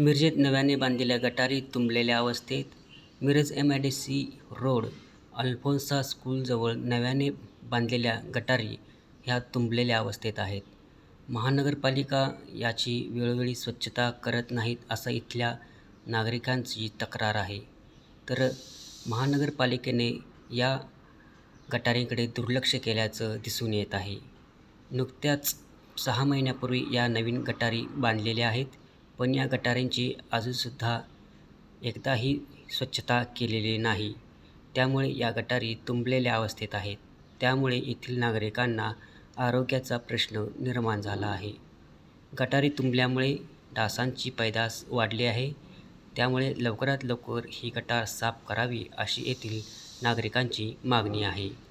मिरजेत नव्याने बांधलेल्या गटारी तुंबलेल्या अवस्थेत Miraj M I D C road Alphonsa स्कूलजवळ नव्याने बांधलेल्या गटारी ह्या तुंबलेल्या अवस्थेत आहेत. महानगरपालिका याची वेळोवेळी स्वच्छता करत नाहीत असं इथल्या नागरिकांची तक्रार आहे. तर महानगरपालिकेने या गटारींकडे दुर्लक्ष केल्याचं दिसून येत आहे. नुकत्याच सहा महिन्यापूर्वी या नवीन गटारी बांधलेल्या आहेत. पण या गटारांची अजूनसुद्धा एकदाही स्वच्छता केलेली नाही. त्यामुळे या गटारी तुंबलेल्या अवस्थेत आहेत. त्यामुळे येथील नागरिकांना आरोग्याचा प्रश्न निर्माण झाला आहे. गटारी तुंबल्यामुळे डासांची पैदास वाढली आहे. त्यामुळे लवकरात लवकर ही गटार साफ करावी अशी येथील नागरिकांची मागणी आहे.